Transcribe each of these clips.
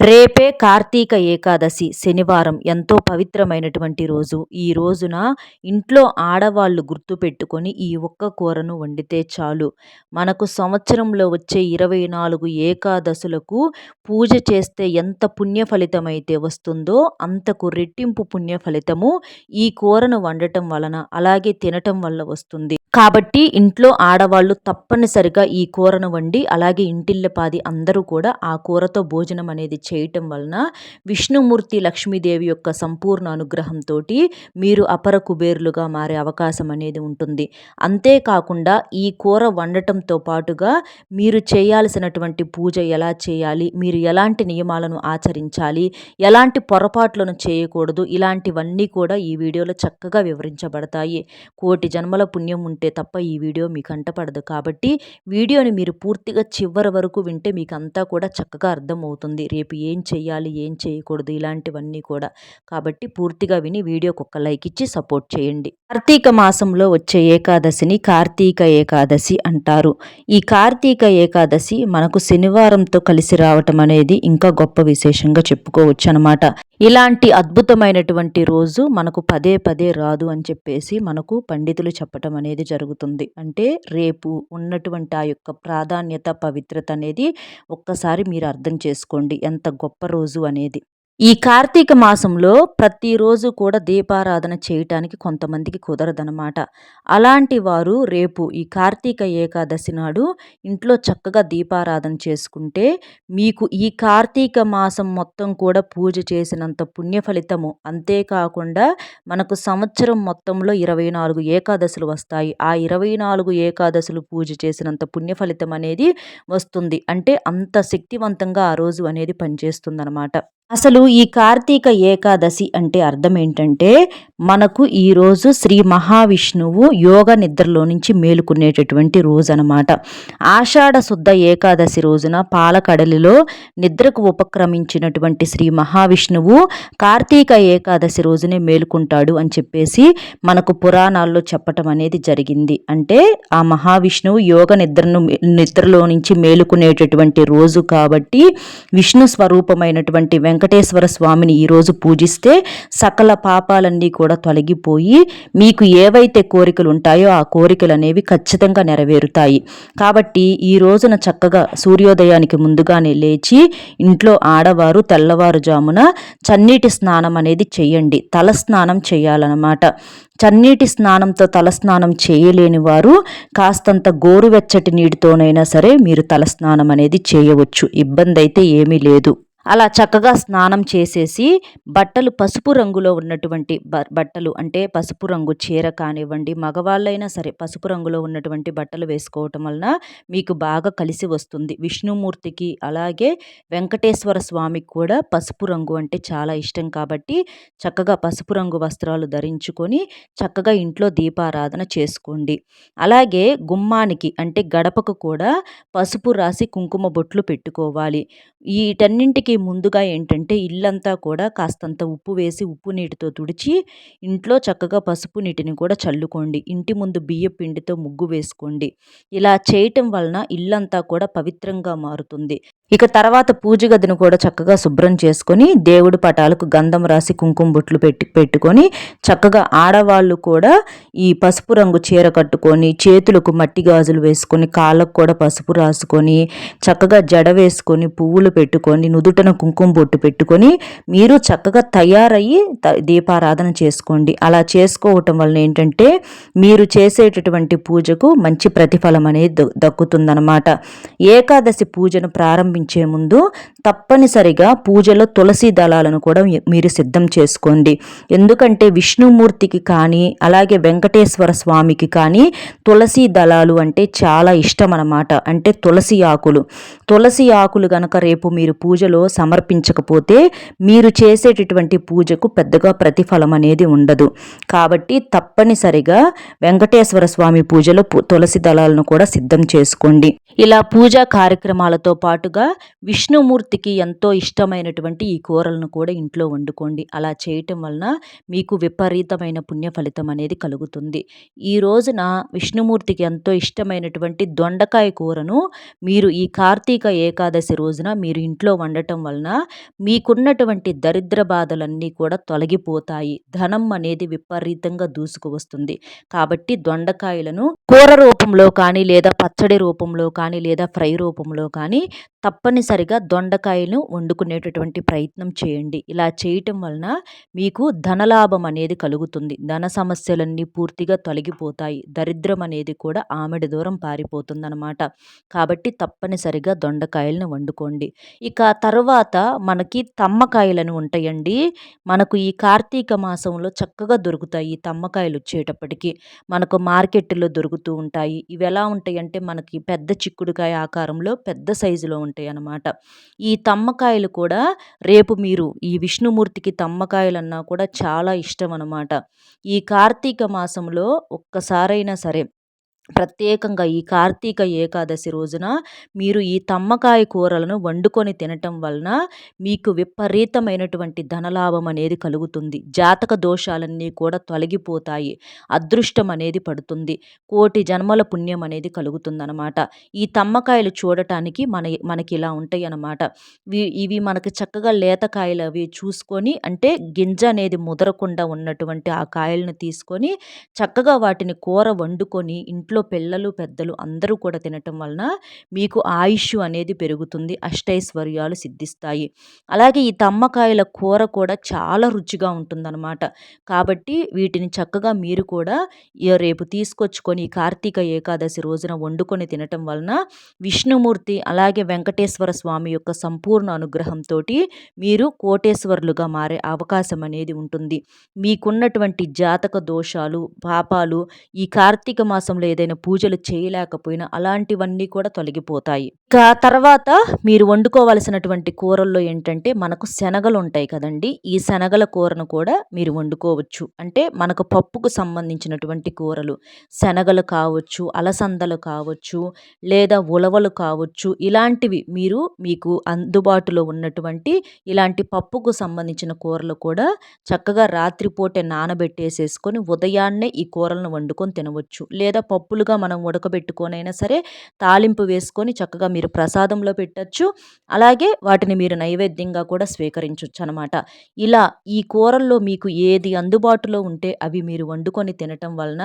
రేపే కార్తీక ఏకాదశి శనివారం. ఎంతో పవిత్రమైనటువంటి రోజు. ఈ రోజున ఇంట్లో ఆడవాళ్ళు గుర్తుపెట్టుకొని ఈ ఒక్క కూరను వండితే చాలు. మనకు సంవత్సరంలో వచ్చే ఇరవై నాలుగు ఏకాదశులకు పూజ చేస్తే ఎంత పుణ్య ఫలితమైతే వస్తుందో అంతకు రెట్టింపు పుణ్య ఫలితము ఈ కూరను వండటం వలన అలాగే తినటం వల్ల వస్తుంది. కాబట్టి ఇంట్లో ఆడవాళ్ళు తప్పనిసరిగా ఈ కూరను వండి అలాగే ఇంటిల్లపాది అందరూ కూడా ఆ కూరతో భోజనం అనేది చేయటం వలన విష్ణుమూర్తి లక్ష్మీదేవి యొక్క సంపూర్ణ అనుగ్రహంతో మీరు అపర కుబేరులుగా మారే అవకాశం అనేది ఉంటుంది. అంతేకాకుండా ఈ కూర వండటంతో పాటుగా మీరు చేయాల్సినటువంటి పూజ ఎలా చేయాలి మీరు ఎలాంటి నియమాలను ఆచరించాలి ఎలాంటి పొరపాట్లను చేయకూడదు ఇలాంటివన్నీ కూడా ఈ వీడియోలో చక్కగా వివరించబడతాయి. కోటి జన్మల పుణ్యం ఉంటే తప్ప ఈ వీడియో మీకు అంటపడదు. కాబట్టి వీడియోని మీరు పూర్తిగా చివరి వరకు వింటే మీకు అంతా కూడా చక్కగా అర్థమవుతుంది. రేపు ఏం చేయాలి ఏం చేయకూడదు ఇలాంటివన్నీ కూడా. కాబట్టి పూర్తిగా విని వీడియోకి ఒక లైక్ ఇచ్చి సపోర్ట్ చేయండి. కార్తీక మాసంలో వచ్చే ఏకాదశిని కార్తీక ఏకాదశి అంటారు. ఈ కార్తీక ఏకాదశి మనకు శనివారంతో కలిసి రావటం అనేది ఇంకా గొప్ప విశేషంగా చెప్పుకోవచ్చు అనమాట ఇలాంటి అద్భుతమైనటువంటి రోజు మనకు పదే పదే రాదు అని చెప్పేసి మనకు పండితులు చెప్పటం అనేది జరుగుతుంది. అంటే రేపు ఉన్నటువంటి ఆ యొక్క ప్రాధాన్యత పవిత్రత అనేది ఒక్కసారి మీరు అర్థం చేసుకోండి. ఎంత గొప్ప రోజు అనేది. ఈ కార్తీక మాసంలో ప్రతిరోజు కూడా దీపారాధన చేయటానికి కొంతమందికి కుదరదనమాట అలాంటి వారు రేపు ఈ కార్తీక ఏకాదశి నాడు ఇంట్లో చక్కగా దీపారాధన చేసుకుంటే మీకు ఈ కార్తీక మాసం మొత్తం కూడా పూజ చేసినంత పుణ్య ఫలితము. అంతేకాకుండా మనకు సంవత్సరం మొత్తంలో ఇరవై నాలుగు ఏకాదశులు వస్తాయి. ఆ ఇరవై నాలుగు ఏకాదశులు పూజ చేసినంత పుణ్య ఫలితం అనేది వస్తుంది. అంటే అంత శక్తివంతంగా ఆ రోజు అనేది పనిచేస్తుందన్నమాట. అసలు ఈ కార్తీక ఏకాదశి అంటే అర్థం ఏంటంటే మనకు ఈరోజు శ్రీ మహావిష్ణువు యోగ నిద్రలో నుంచి మేలుకునేటటువంటి రోజు అనమాట ఆషాఢ శుద్ధ ఏకాదశి రోజున పాలకడలిలో నిద్రకు ఉపక్రమించినటువంటి శ్రీ మహావిష్ణువు కార్తీక ఏకాదశి రోజునే మేలుకుంటాడు అని చెప్పేసి మనకు పురాణాల్లో చెప్పటం అనేది జరిగింది. అంటే ఆ మహావిష్ణువు యోగ నిద్రను నిద్రలో నుంచి మేలుకునేటటువంటి రోజు కాబట్టి విష్ణు స్వరూపమైనటువంటి వెంక వెంకటేశ్వర స్వామిని ఈరోజు పూజిస్తే సకల పాపాలన్నీ కూడా తొలగిపోయి మీకు ఏవైతే కోరికలు ఉంటాయో ఆ కోరికలు అనేవి ఖచ్చితంగా నెరవేరుతాయి. కాబట్టి ఈ రోజున చక్కగా సూర్యోదయానికి ముందుగానే లేచి ఇంట్లో ఆడవారు తెల్లవారుజామున చన్నీటి స్నానం అనేది చేయండి. తల స్నానం చేయాలన్నమాట. చన్నీటి స్నానంతో తలస్నానం చేయలేని వారు కాస్తంత గోరువెచ్చటి నీటితోనైనా సరే మీరు తలస్నానం అనేది చేయవచ్చు. ఇబ్బంది అయితే ఏమీ లేదు. అలా చక్కగా స్నానం చేసేసి బట్టలు పసుపు రంగులో ఉన్నటువంటి బట్టలు అంటే పసుపు రంగు చీర కానివ్వండి మగవాళ్ళైనా సరే పసుపు రంగులో ఉన్నటువంటి బట్టలు వేసుకోవటం వలన మీకు బాగా కలిసి వస్తుంది. విష్ణుమూర్తికి అలాగే వెంకటేశ్వర స్వామికి కూడా పసుపు రంగు అంటే చాలా ఇష్టం కాబట్టి చక్కగా పసుపు రంగు వస్త్రాలు ధరించుకొని చక్కగా ఇంట్లో దీపారాధన చేసుకోండి. అలాగే గుమ్మానికి అంటే గడపకు కూడా పసుపు రాసి కుంకుమ బొట్లు పెట్టుకోవాలి. వీటన్నింటికి ముందుగా ఏంటంటే ఇల్లంతా కూడా కాస్తంత ఉప్పు వేసి ఉప్పు నీటితో తుడిచి ఇంట్లో చక్కగా పసుపు నీటిని కూడా చల్లుకోండి. ఇంటి ముందు బియ్య పిండితో ముగ్గు వేసుకోండి. ఇలా చేయటం వలన ఇల్లంతా కూడా పవిత్రంగా మారుతుంది. ఇక తర్వాత పూజ గదిని కూడా చక్కగా శుభ్రం చేసుకొని దేవుడి పటాలకు గంధం రాసి కుంకుమ బుట్లు పెట్టి పెట్టుకొని చక్కగా ఆడవాళ్ళు కూడా ఈ పసుపు రంగు చీర కట్టుకొని చేతులకు మట్టి గాజులు వేసుకొని కాళ్ళకు కూడా పసుపు రాసుకొని చక్కగా జడ వేసుకొని పువ్వులు పెట్టుకొని నుదుటన కుంకుమ బొట్టు పెట్టుకొని మీరు చక్కగా తయారయ్యి దీపారాధన చేసుకోండి. అలా చేసుకోవటం వలన ఏంటంటే మీరు చేసేటటువంటి పూజకు మంచి ప్రతిఫలం అనేది దక్కుతుందనమాట ఏకాదశి పూజను ప్రారంభి ప్రారంభించే ముందు తప్పనిసరిగా పూజలో తులసి దళాలను కూడా మీరు సిద్ధం చేసుకోండి. ఎందుకంటే విష్ణుమూర్తికి కానీ అలాగే వెంకటేశ్వర స్వామికి కానీ తులసి దళాలు అంటే చాలా ఇష్టం అన్నమాట. అంటే తులసి ఆకులు. తులసి ఆకులు గనక రేపు మీరు పూజలో సమర్పించకపోతే మీరు చేసేటటువంటి పూజకు పెద్దగా ప్రతిఫలం అనేది ఉండదు. కాబట్టి తప్పనిసరిగా వెంకటేశ్వర స్వామి పూజలో తులసి దళాలను కూడా సిద్ధం చేసుకోండి. ఇలా పూజా కార్యక్రమాలతో పాటుగా విష్ణుమూర్తికి ఎంతో ఇష్టమైనటువంటి ఈ కూరలను కూడా ఇంట్లో వండుకోండి. అలా చేయటం వలన మీకు విపరీతమైన పుణ్య ఫలితం అనేది కలుగుతుంది. ఈ రోజున విష్ణుమూర్తికి ఎంతో ఇష్టమైనటువంటి దొండకాయ కూరను మీరు ఈ కార్తీక ఏకాదశి రోజున మీరు ఇంట్లో వండటం వలన మీకున్నటువంటి దరిద్ర బాధలన్నీ కూడా తొలగిపోతాయి. ధనం అనేది విపరీతంగా దూసుకు వస్తుంది. కాబట్టి దొండకాయలను కూర రూపంలో కానీ లేదా పచ్చడి రూపంలో కానీ లేదా ఫ్రై రూపంలో కానీ తప్పనిసరిగా దొండకాయను వండుకునేటటువంటి ప్రయత్నం చేయండి. ఇలా చేయటం వలన మీకు ధనలాభం అనేది కలుగుతుంది. ధన సమస్యలన్నీ పూర్తిగా తొలగిపోతాయి. దరిద్రం అనేది కూడా ఆమెడి దూరం పారిపోతుందన్నమాట. కాబట్టి తప్పనిసరిగా దొండకాయలను వండుకోండి. ఇక తర్వాత మనకి తమ్మకాయలను ఉంటాయండి. మనకు ఈ కార్తీక మాసంలో చక్కగా దొరుకుతాయి ఈ తమ్మకాయలు వచ్చేటప్పటికి. మనకు మార్కెట్లో దొరుకుతూ ఉంటాయి. ఇవి ఎలా ఉంటాయి అంటే మనకి పెద్ద చిక్కుడుకాయ ఆకారంలో పెద్ద సైజులో ఉంటాయి అన్నమాట ఈ తమ్మకాయలు కూడా రేపు మీరు ఈ విష్ణుమూర్తికి తమ్మకాయలు అన్నా కూడా చాలా ఇష్టం అన్నమాట ఈ కార్తీక మాసంలో ఒక్కసారైనా సరే ప్రత్యేకంగా ఈ కార్తీక ఏకాదశి రోజున మీరు ఈ తమ్మకాయ కూరలను వండుకొని తినటం వలన మీకు విపరీతమైనటువంటి ధనలాభం అనేది కలుగుతుంది. జాతక దోషాలన్నీ కూడా తొలగిపోతాయి. అదృష్టం అనేది పడుతుంది. కోటి జన్మల పుణ్యం అనేది కలుగుతుందన్నమాట. ఈ తమ్మకాయలు చూడటానికి మన మనకి ఇలా ఉంటాయి అన్నమాట ఇవి మనకి చక్కగా లేతకాయలు అవి చూసుకొని అంటే గింజ అనేది ముదరకుండా ఉన్నటువంటి ఆ కాయలను తీసుకొని చక్కగా వాటిని కూర వండుకొని ఇంట్లో ఇంట్లో పిల్లలు పెద్దలు అందరూ కూడా తినటం వలన మీకు ఆయుష్ అనేది పెరుగుతుంది అష్టైశ్వర్యాలు సిద్ధిస్తాయి. అలాగే ఈ తమ్మకాయల కూర కూడా చాలా రుచిగా ఉంటుందన్నమాట. కాబట్టి వీటిని చక్కగా మీరు కూడా రేపు తీసుకొచ్చుకొని కార్తీక ఏకాదశి రోజున వండుకొని తినటం వలన విష్ణుమూర్తి అలాగే వెంకటేశ్వర స్వామి యొక్క సంపూర్ణ అనుగ్రహంతో మీరు కోటేశ్వరులుగా మారే అవకాశం అనేది ఉంటుంది. మీకున్నటువంటి జాతక దోషాలు పాపాలు ఈ కార్తీక మాసంలో ఏదైనా ఏదైనా పూజలు చేయలేకపోయినా అలాంటివన్నీ కూడా తొలగిపోతాయి. ఇక తర్వాత మీరు వండుకోవలసినటువంటి కూరల్లో ఏంటంటే మనకు శనగలు ఉంటాయి కదండి. ఈ శనగల కూరను కూడా మీరు వండుకోవచ్చు. అంటే మనకు పప్పుకు సంబంధించినటువంటి కూరలు. శనగలు కావచ్చు అలసందలు కావచ్చు లేదా ఉలవలు కావచ్చు. ఇలాంటివి మీరు మీకు అందుబాటులో ఉన్నటువంటి ఇలాంటి పప్పుకు సంబంధించిన కూరలు కూడా చక్కగా రాత్రిపూట నానబెట్టేసేసుకొని ఉదయాన్నే ఈ కూరలను వండుకొని తినవచ్చు. లేదా పప్పులు సింపుల్గా మనం ఉడకబెట్టుకొనైనా సరే తాలింపు వేసుకొని చక్కగా మీరు ప్రసాదంలో పెట్టచ్చు. అలాగే వాటిని మీరు నైవేద్యంగా కూడా స్వీకరించవచ్చు అనమాట ఇలా ఈ కూరల్లో మీకు ఏది అందుబాటులో ఉంటే అవి మీరు వండుకొని తినటం వలన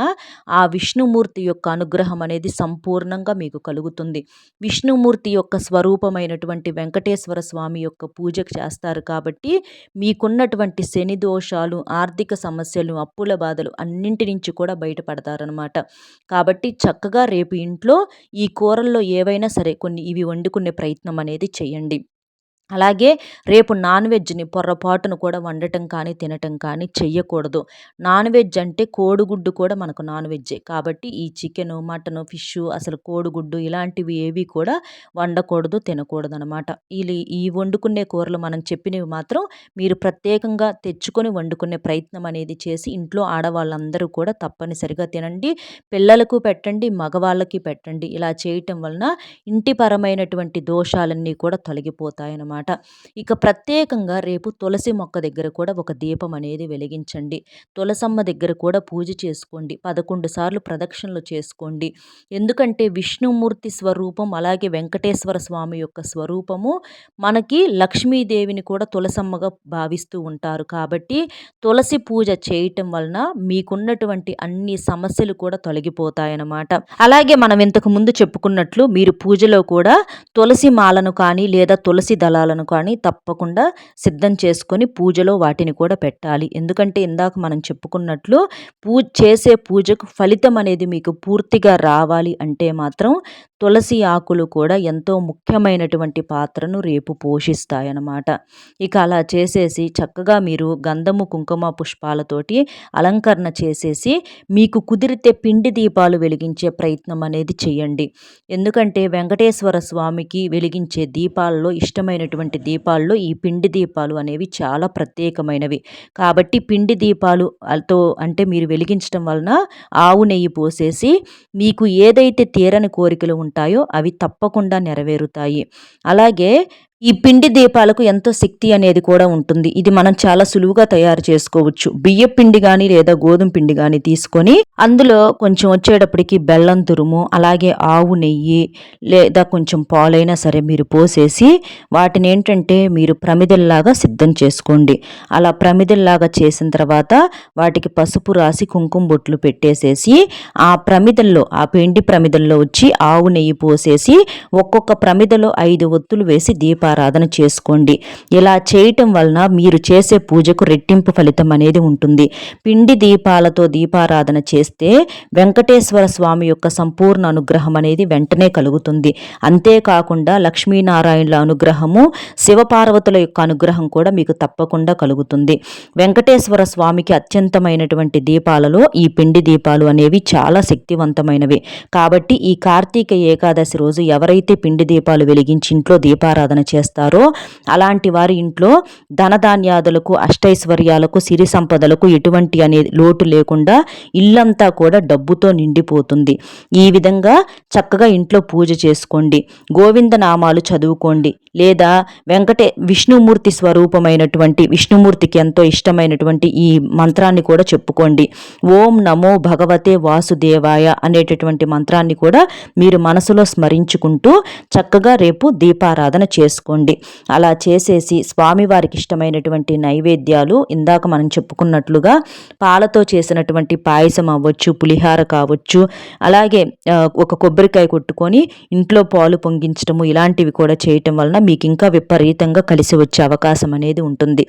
ఆ విష్ణుమూర్తి యొక్క అనుగ్రహం అనేది సంపూర్ణంగా మీకు కలుగుతుంది. విష్ణుమూర్తి యొక్క స్వరూపమైనటువంటి వెంకటేశ్వర స్వామి యొక్క పూజ చేస్తారు కాబట్టి మీకున్నటువంటి శని దోషాలు ఆర్థిక సమస్యలు అప్పుల బాధలు అన్నింటి నుంచి కూడా బయటపడతారనమాట. కాబట్టి కాబట్టి చక్కగా రేపు ఇంట్లో ఈ కూరల్లో ఏవైనా సరే కొన్ని ఇవి వండుకునే ప్రయత్నం అనేది చేయండి. అలాగే రేపు నాన్ వెజ్ని పొర్రపాటును కూడా వండటం కానీ తినటం కానీ చెయ్యకూడదు. నాన్ వెజ్ అంటే కోడిగుడ్డు కూడా మనకు నాన్ వెజ్జే. కాబట్టి ఈ చికెను మటను ఫిష్ అసలు కోడిగుడ్డు ఇలాంటివి ఏవి కూడా వండకూడదు తినకూడదు అనమాట ఇది ఈ వండుకునే కూరలు మనం చెప్పినవి మాత్రం మీరు ప్రత్యేకంగా తెచ్చుకొని వండుకునే ప్రయత్నం అనేది చేసి ఇంట్లో ఆడవాళ్ళందరూ కూడా తప్పనిసరిగా తినండి. పిల్లలకు పెట్టండి మగవాళ్ళకి పెట్టండి. ఇలా చేయటం వలన ఇంటిపరమైనటువంటి దోషాలన్నీ కూడా తొలగిపోతాయన్నమాట అనమాట. ఇక ప్రత్యేకంగా రేపు తులసి మొక్క దగ్గర కూడా ఒక దీపం అనేది వెలిగించండి. తులసమ్మ దగ్గర కూడా పూజ చేసుకోండి. పదకొండు సార్లు ప్రదక్షిణలు చేసుకోండి. ఎందుకంటే విష్ణుమూర్తి స్వరూపం అలాగే వెంకటేశ్వర స్వామి యొక్క స్వరూపము మనకి లక్ష్మీదేవిని కూడా తులసమ్మగా భావిస్తూ ఉంటారు. కాబట్టి తులసి పూజ చేయటం వలన మీకున్నటువంటి అన్ని సమస్యలు కూడా తొలగిపోతాయన్నమాట. అలాగే మనం ఇంతకు ముందు చెప్పుకున్నట్లు మీరు పూజలో కూడా తులసి మాలను కానీ లేదా తులసి దళాలు ఫలాలను కానీ తప్పకుండా సిద్ధం చేసుకొని పూజలో వాటిని కూడా పెట్టాలి. ఎందుకంటే ఇందాక మనం చెప్పుకున్నట్లు పూజ చేసే పూజకు ఫలితం అనేది మీకు పూర్తిగా రావాలి అంటే మాత్రం తులసి ఆకులు కూడా ఎంతో ముఖ్యమైనటువంటి పాత్రను రేపు పోషిస్తాయన్నమాట. ఇక అలా చేసేసి చక్కగా మీరు గంధము కుంకుమ పుష్పాలతోటి అలంకరణ చేసేసి మీకు కుదిరితే పిండి దీపాలు వెలిగించే ప్రయత్నం అనేది చేయండి. ఎందుకంటే వెంకటేశ్వర స్వామికి వెలిగించే దీపాల్లో ఇష్టమైనటువంటి దీపాల్లో ఈ పిండి దీపాలు అనేవి చాలా ప్రత్యేకమైనవి. కాబట్టి పిండి దీపాలు తో అంటే మీరు వెలిగించడం వలన ఆవు నెయ్యి పోసేసి మీకు ఏదైతే తీరని కోరికలు ఉంటాయో ఉంటాయో అవి తప్పకుండా నెరవేరుతాయి. అలాగే ఈ పిండి దీపాలకు ఎంతో శక్తి అనేది కూడా ఉంటుంది. ఇది మనం చాలా సులువుగా తయారు చేసుకోవచ్చు. బియ్య పిండి కానీ లేదా గోధుమ పిండి కానీ తీసుకొని అందులో కొంచెం వచ్చేటప్పటికి బెల్లం తురుము అలాగే ఆవు నెయ్యి లేదా కొంచెం పాలైనా సరే మీరు పోసేసి వాటిని ఏంటంటే మీరు ప్రమిదల్లాగా సిద్ధం చేసుకోండి. అలా ప్రమిదల్లాగా చేసిన తర్వాత వాటికి పసుపు రాసి కుంకుమ బొట్లు పెట్టేసేసి ఆ ప్రమిదల్లో ఆ పిండి ప్రమిదల్లో వచ్చి ఆవు నెయ్యి పోసేసి ఒక్కొక్క ప్రమిదలో ఐదు ఒత్తులు వేసి దీపాలు దీపారాధన చేసుకోండి. ఇలా చేయటం వలన మీరు చేసే పూజకు రెట్టింపు ఫలితం అనేది ఉంటుంది. పిండి దీపాలతో దీపారాధన చేస్తే వెంకటేశ్వర స్వామి యొక్క సంపూర్ణ అనుగ్రహం అనేది వెంటనే కలుగుతుంది. అంతేకాకుండా లక్ష్మీనారాయణుల అనుగ్రహము శివపార్వతుల యొక్క అనుగ్రహం కూడా మీకు తప్పకుండా కలుగుతుంది. వెంకటేశ్వర స్వామికి అత్యంతమైనటువంటి దీపాలలో ఈ పిండి దీపాలు అనేవి చాలా శక్తివంతమైనవి. కాబట్టి ఈ కార్తీక ఏకాదశి రోజు ఎవరైతే పిండి దీపాలు వెలిగించి ఇంట్లో దీపారాధన చేస్తారు చేస్తారో. అలాంటి వారి ఇంట్లో ధనధాన్యాదులకు అష్టైశ్వర్యాలకు సిరి సంపదలకు ఎటువంటి అనే లోటు లేకుండా ఇల్లంతా కూడా డబ్బుతో నిండిపోతుంది. ఈ విధంగా చక్కగా ఇంట్లో పూజ చేసుకోండి. గోవింద నామాలు చదువుకోండి. లేదా వెంకటే విష్ణుమూర్తి స్వరూపమైనటువంటి విష్ణుమూర్తికి ఎంతో ఇష్టమైనటువంటి ఈ మంత్రాన్ని కూడా చెప్పుకోండి. ఓం నమో భగవతే వాసుదేవాయ అనేటటువంటి మంత్రాన్ని కూడా మీరు మనసులో స్మరించుకుంటూ చక్కగా రేపు దీపారాధన చేసుకోండి. అలా చేసేసి స్వామివారికి ఇష్టమైనటువంటి నైవేద్యాలు ఇందాక మనం చెప్పుకున్నట్లుగా పాలతో చేసినటువంటి పాయసం అవ్వచ్చు పులిహార కావచ్చు అలాగే ఒక కొబ్బరికాయ కొట్టుకొని ఇంట్లో పాలు పొంగించడము ఇలాంటివి కూడా చేయటం వలన మీకు ఇంకా విపరీతంగా కలిసి వచ్చే అవకాశం అనేది ఉంటుంది.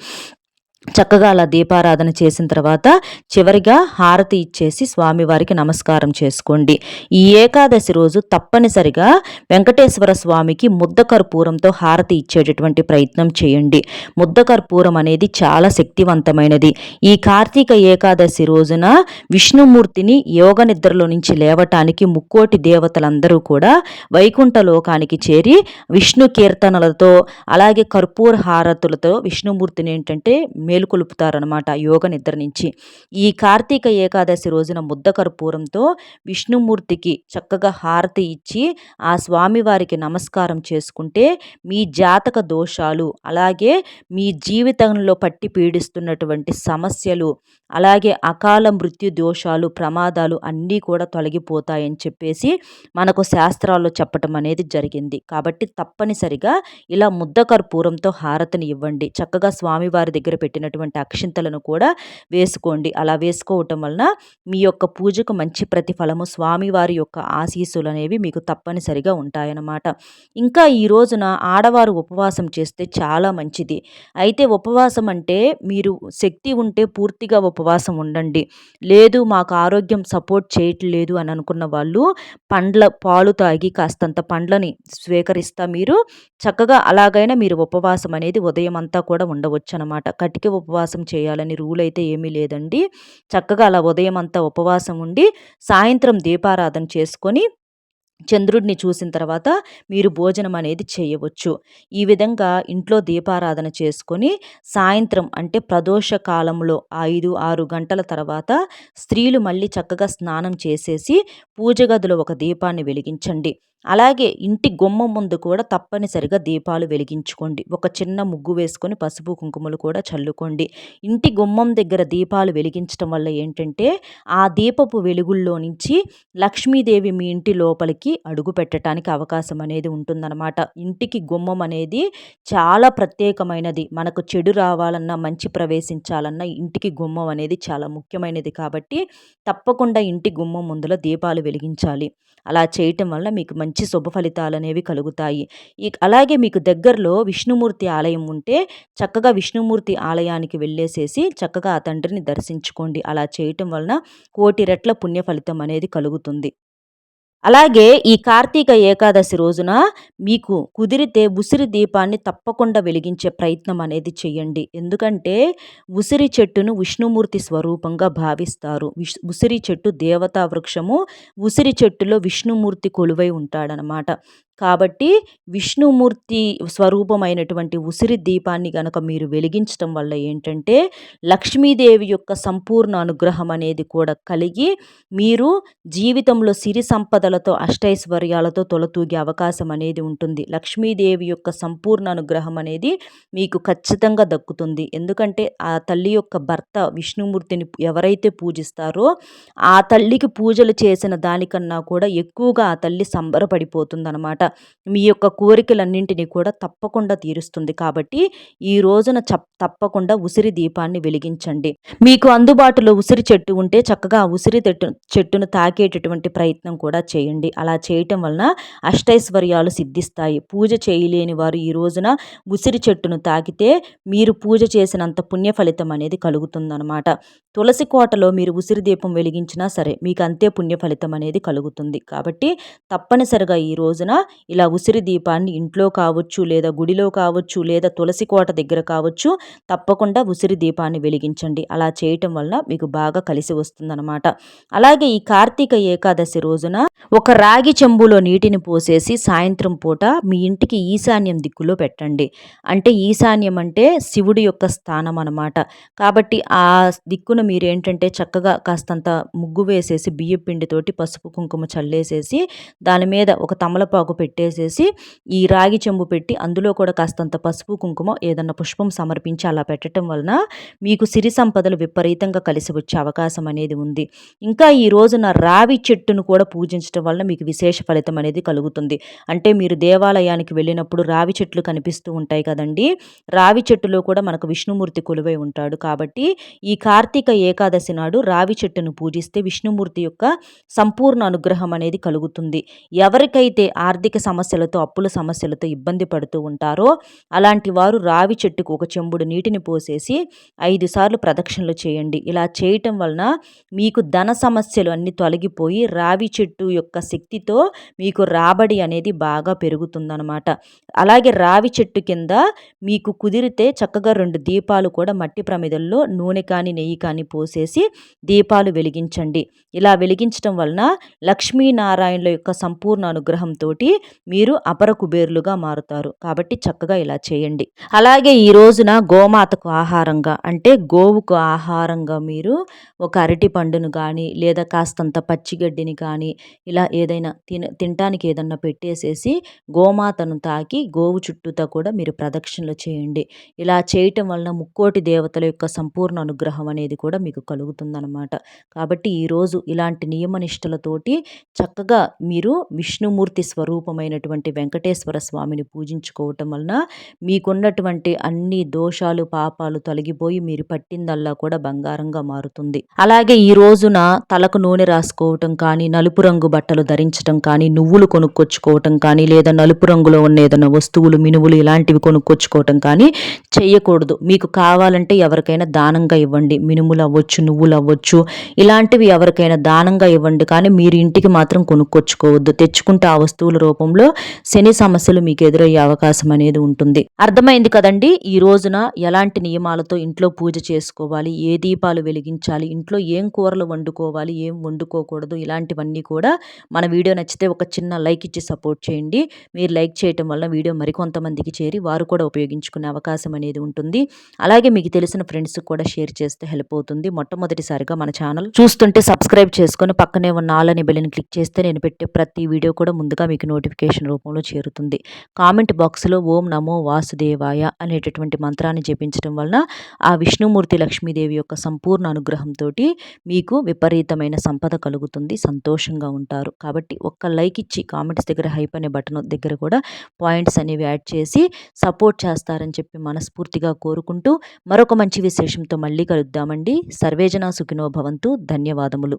చక్కగా అలా దీపారాధన చేసిన తర్వాత చివరిగా హారతి ఇచ్చేసి స్వామివారికి నమస్కారం చేసుకోండి. ఈ ఏకాదశి రోజు తప్పనిసరిగా వెంకటేశ్వర స్వామికి ముద్ద కర్పూరంతో హారతి ఇచ్చేటటువంటి ప్రయత్నం చేయండి. ముద్ద కర్పూరం అనేది చాలా శక్తివంతమైనది. ఈ కార్తీక ఏకాదశి రోజున విష్ణుమూర్తిని యోగ నిద్రలో నుంచి లేవటానికి ముక్కోటి దేవతలందరూ కూడా వైకుంఠ లోకానికి చేరి విష్ణు కీర్తనలతో అలాగే కర్పూర హారతులతో విష్ణుమూర్తిని ఏంటంటే మేలుకొలుపుతారనమాట యోగ నిద్ర నుంచి. ఈ కార్తీక ఏకాదశి రోజున ముద్ద కర్పూరంతో విష్ణుమూర్తికి చక్కగా హారతి ఇచ్చి ఆ స్వామివారికి నమస్కారం చేసుకుంటే మీ జాతక దోషాలు అలాగే మీ జీవితంలో పట్టి పీడిస్తున్నటువంటి సమస్యలు అలాగే అకాల మృత్యు దోషాలు ప్రమాదాలు అన్నీ కూడా తొలగిపోతాయని చెప్పేసి మనకు శాస్త్రాల్లో చెప్పటం అనేది జరిగింది. కాబట్టి తప్పనిసరిగా ఇలా ముద్ద కర్పూరంతో హారతిని ఇవ్వండి. చక్కగా స్వామివారి దగ్గర పెట్టిన అయినటువంటి అక్షింతలను కూడా వేసుకోండి. అలా వేసుకోవటం వలన మీ యొక్క పూజకు మంచి ప్రతిఫలము స్వామివారి యొక్క ఆశీస్సులు అనేవి మీకు తప్పనిసరిగా ఉంటాయన్నమాట. ఇంకా ఈ రోజున ఆడవారు ఉపవాసం చేస్తే చాలా మంచిది. అయితే ఉపవాసం అంటే మీరు శక్తి ఉంటే పూర్తిగా ఉపవాసం ఉండండి. లేదు మాకు ఆరోగ్యం సపోర్ట్ చేయట్లేదు అని అనుకున్న వాళ్ళు పండ్ల పాలు తాగి కాస్తంత పండ్లని స్వీకరిస్తా మీరు. చక్కగా అలాగైనా మీరు ఉపవాసం అనేది ఉదయం అంతా కూడా ఉండవచ్చు అనమాట కటికి ఉపవాసం చేయాలని రూల్ అయితే ఏమీ లేదండి. చక్కగా అలా ఉదయం అంతా ఉపవాసం ఉండి సాయంత్రం దీపారాధన చేసుకొని చంద్రుడిని చూసిన తర్వాత మీరు భోజనం అనేది చేయవచ్చు. ఈ విధంగా ఇంట్లో దీపారాధన చేసుకొని సాయంత్రం అంటే ప్రదోష కాలంలో ఐదు ఆరు గంటల తర్వాత స్త్రీలు మళ్ళీ చక్కగా స్నానం చేసేసి పూజ గదిలో ఒక దీపాన్ని వెలిగించండి. అలాగే ఇంటి గుమ్మం ముందు కూడా తప్పనిసరిగా దీపాలు వెలిగించుకోండి. ఒక చిన్న ముగ్గు వేసుకొని పసుపు కుంకుమలు కూడా చల్లుకోండి. ఇంటి గుమ్మం దగ్గర దీపాలు వెలిగించడం వల్ల ఏంటంటే ఆ దీపపు వెలుగుల్లో నుంచి లక్ష్మీదేవి మీ ఇంటి లోపలికి అడుగు పెట్టడానికి అవకాశం అనేది ఉంటుందన్నమాట. ఇంటికి గుమ్మం అనేది చాలా ప్రత్యేకమైనది. మనకు చెడు రావాలన్నా మంచి ప్రవేశించాలన్నా ఇంటికి గుమ్మం అనేది చాలా ముఖ్యమైనది కాబట్టి తప్పకుండా ఇంటి గుమ్మం ముందులో దీపాలు వెలిగించాలి. అలా చేయటం వల్ల మీకు మంచి మంచి శుభ ఫలితాలు అనేవి కలుగుతాయి అలాగే మీకు దగ్గరలో విష్ణుమూర్తి ఆలయం ఉంటే చక్కగా విష్ణుమూర్తి ఆలయానికి వెళ్ళేసేసి చక్కగా ఆ తండ్రిని దర్శించుకోండి. అలా చేయటం వలన కోటి రెట్ల పుణ్య ఫలితం అనేది కలుగుతుంది. అలాగే ఈ కార్తీక ఏకాదశి రోజున మీకు కుదిరితే ఉసిరి దీపాన్ని తప్పకుండా వెలిగించే ప్రయత్నం అనేది చేయండి. ఎందుకంటే ఉసిరి చెట్టును విష్ణుమూర్తి స్వరూపంగా భావిస్తారు. విష్ ఉసిరి చెట్టు దేవతా వృక్షము ఉసిరి చెట్టులో విష్ణుమూర్తి కొలువై ఉంటాడనమాట. కాబట్టి విష్ణుమూర్తి స్వరూపమైనటువంటి ఉసిరి దీపాన్ని గనక మీరు వెలిగించటం వల్ల ఏంటంటే లక్ష్మీదేవి యొక్క సంపూర్ణ అనుగ్రహం అనేది కూడా కలిగి మీరు జీవితంలో సిరి సంపదలతో అష్టైశ్వర్యాలతో తొలతూగే అవకాశం అనేది ఉంటుంది. లక్ష్మీదేవి యొక్క సంపూర్ణ అనుగ్రహం అనేది మీకు ఖచ్చితంగా దక్కుతుంది. ఎందుకంటే ఆ తల్లి యొక్క భర్త విష్ణుమూర్తిని ఎవరైతే పూజిస్తారో ఆ తల్లికి పూజలు చేసిన దానికన్నా కూడా ఎక్కువగా ఆ తల్లి సంబరపడిపోతుందన్నమాట. మీ యొక్క కోరికలన్నింటినీ కూడా తప్పకుండా తీరుస్తుంది. కాబట్టి ఈ రోజున చప్ తప్పకుండా ఉసిరి దీపాన్ని వెలిగించండి. మీకు అందుబాటులో ఉసిరి చెట్టు ఉంటే చక్కగా ఆ ఉసిరి చెట్టు చెట్టును తాకేటటువంటి ప్రయత్నం కూడా చేయండి. అలా చేయటం వలన అష్టైశ్వర్యాలు సిద్ధిస్తాయి. పూజ చేయలేని వారు ఈ రోజున ఉసిరి చెట్టును తాకితే మీరు పూజ చేసినంత పుణ్య ఫలితం అనేది కలుగుతుందన్నమాట. తులసి కోటలో మీరు ఉసిరి దీపం వెలిగించినా సరే మీకు అంతే పుణ్య ఫలితం అనేది కలుగుతుంది. కాబట్టి తప్పనిసరిగా ఈ రోజున ఇలా ఉసిరి దీపాన్ని ఇంట్లో కావచ్చు లేదా గుడిలో కావచ్చు లేదా తులసి కోట దగ్గర కావచ్చు తప్పకుండా ఉసిరి దీపాన్ని వెలిగించండి. అలా చేయటం వలన మీకు బాగా కలిసి వస్తుందన్నమాట. అలాగే ఈ కార్తీక ఏకాదశి రోజున ఒక రాగి చెంబులో నీటిని పోసేసి సాయంత్రం పూట మీ ఇంటికి ఈశాన్యం దిక్కులో పెట్టండి. అంటే ఈశాన్యం అంటే శివుడి యొక్క స్థానం అనమాట కాబట్టి ఆ దిక్కున మీరు ఏంటంటే చక్కగా కాస్తంత ముగ్గు వేసేసి బియ్య పిండితోటి పసుపు కుంకుమ చల్లేసేసి దాని మీద ఒక తమలపాకు పెట్టేసేసి ఈ రాగి చెంబు పెట్టి అందులో కూడా కాస్తంత పసుపు కుంకుమ ఏదన్నా పుష్పం సమర్పించి అలా పెట్టడం వలన మీకు సిరి సంపదలు విపరీతంగా కలిసి వచ్చే అవకాశం అనేది ఉంది. ఇంకా ఈ రోజున రావి చెట్టును కూడా పూజించడం వలన మీకు విశేష ఫలితం అనేది కలుగుతుంది. అంటే మీరు దేవాలయానికి వెళ్ళినప్పుడు రావి చెట్లు కనిపిస్తూ ఉంటాయి కదండి రావి చెట్టులో కూడా మనకు విష్ణుమూర్తి కొలువై ఉంటాడు. కాబట్టి ఈ కార్తీక ఏకాదశి నాడు రావి చెట్టును పూజిస్తే విష్ణుమూర్తి యొక్క సంపూర్ణ అనుగ్రహం అనేది కలుగుతుంది. ఎవరికైతే ఆర్థిక సమస్యలతో అప్పుల సమస్యలతో ఇబ్బంది పడుతూ ఉంటారో అలాంటి వారు రావి చెట్టుకు ఒక చెంబుడు నీటిని పోసేసి ఐదు సార్లు ప్రదక్షిణలు చేయండి. ఇలా చేయటం వలన మీకు ధన సమస్యలు అన్ని తొలగిపోయి రావి చెట్టు యొక్క శక్తితో మీకు రాబడి అనేది బాగా పెరుగుతుందనమాట అలాగే రావి చెట్టు కింద మీకు కుదిరితే చక్కగా రెండు దీపాలు కూడా మట్టి ప్రమిదల్లో నూనె కానీ నెయ్యి కానీ పోసేసి దీపాలు వెలిగించండి. ఇలా వెలిగించడం వలన లక్ష్మీనారాయణుల యొక్క సంపూర్ణ అనుగ్రహంతో మీరు అపర కుబేరులుగా మారుతారు. కాబట్టి చక్కగా ఇలా చేయండి. అలాగే ఈ రోజున గోమాతకు ఆహారంగా అంటే గోవుకు ఆహారంగా మీరు ఒక అరటి పండును కానీ లేదా కాస్తంత పచ్చిగడ్డిని కానీ ఇలా ఏదైనా తిన తినటానికి ఏదన్నా పెట్టేసేసి గోమాతను తాకి గోవు చుట్టూతా కూడా మీరు ప్రదక్షిణలు చేయండి. ఇలా చేయటం వలన ముక్కోటి దేవతల యొక్క సంపూర్ణ అనుగ్రహం అనేది కూడా మీకు కలుగుతుందన్నమాట. కాబట్టి ఈరోజు ఇలాంటి నియమనిష్టలతోటి చక్కగా మీరు విష్ణుమూర్తి స్వరూపం స్వరూపమైనటువంటి వెంకటేశ్వర స్వామిని పూజించుకోవటం వలన మీకున్నటువంటి అన్ని దోషాలు పాపాలు తొలగిపోయి మీరు పట్టిందల్లా కూడా బంగారంగా మారుతుంది. అలాగే ఈ రోజున తలకు నూనె రాసుకోవటం కానీ నలుపు రంగు బట్టలు ధరించడం కానీ నువ్వులు కొనుక్కొచ్చుకోవటం కానీ లేదా నలుపు రంగులో ఉన్న ఏదైనా వస్తువులు మినువులు ఇలాంటివి కొనుక్కొచ్చుకోవటం కానీ చేయకూడదు మీకు కావాలంటే ఎవరికైనా దానంగా ఇవ్వండి. మినుములు అవ్వచ్చు నువ్వులు అవ్వచ్చు ఇలాంటివి ఎవరికైనా దానంగా ఇవ్వండి. కానీ మీరు ఇంటికి మాత్రం కొనుక్కొచ్చుకోవద్దు. తెచ్చుకుంటే ఆ వస్తువుల రూపంలో శని సమస్యలు మీకు ఎదురయ్యే అవకాశం అనేది ఉంటుంది. అర్థమైంది కదండి? ఈ రోజున ఎలాంటి నియమాలతో ఇంట్లో పూజ చేసుకోవాలి? ఏ దీపాలు వెలిగించాలి? ఇంట్లో ఏం కూరలు వండుకోవాలి? ఏం వండుకోకూడదు? ఇలాంటివన్నీ కూడా మన వీడియో నచ్చితే ఒక చిన్న లైక్ ఇచ్చి సపోర్ట్ చేయండి. మీరు లైక్ చేయటం వల్ల వీడియో మరికొంతమందికి చేరి వారు కూడా ఉపయోగించుకునే అవకాశం అనేది ఉంటుంది. అలాగే మీకు తెలిసిన ఫ్రెండ్స్ కూడా షేర్ చేస్తే హెల్ప్ అవుతుంది. మొట్టమొదటిసారిగా మన ఛానల్ చూస్తుంటే సబ్స్క్రైబ్ చేసుకొని పక్కనే ఉన్న ఆల్ అనే బెల్ని క్లిక్ చేస్తే నేను పెట్టే ప్రతి వీడియో కూడా ముందుగా మీకు నోటిఫికేషన్ రూపంలో చేరుతుంది. కామెంట్ బాక్స్లో ఓం నమో వాసుదేవాయ అనేటటువంటి మంత్రాన్ని జపించడం వలన ఆ విష్ణుమూర్తి లక్ష్మీదేవి యొక్క సంపూర్ణ అనుగ్రహంతో మీకు విపరీతమైన సంపద కలుగుతుంది. సంతోషంగా ఉంటారు. కాబట్టి ఒక్క లైక్ ఇచ్చి కామెంట్స్ దగ్గర హైప్ అనే బటన్ దగ్గర కూడా పాయింట్స్ అనేవి యాడ్ చేసి సపోర్ట్ చేస్తారని చెప్పి మనస్ఫూర్తిగా కోరుకుంటూ మరొక మంచి విశేషంతో మళ్ళీ కలుద్దామండి. సర్వేజన సుఖినో భవంతు. ధన్యవాదములు.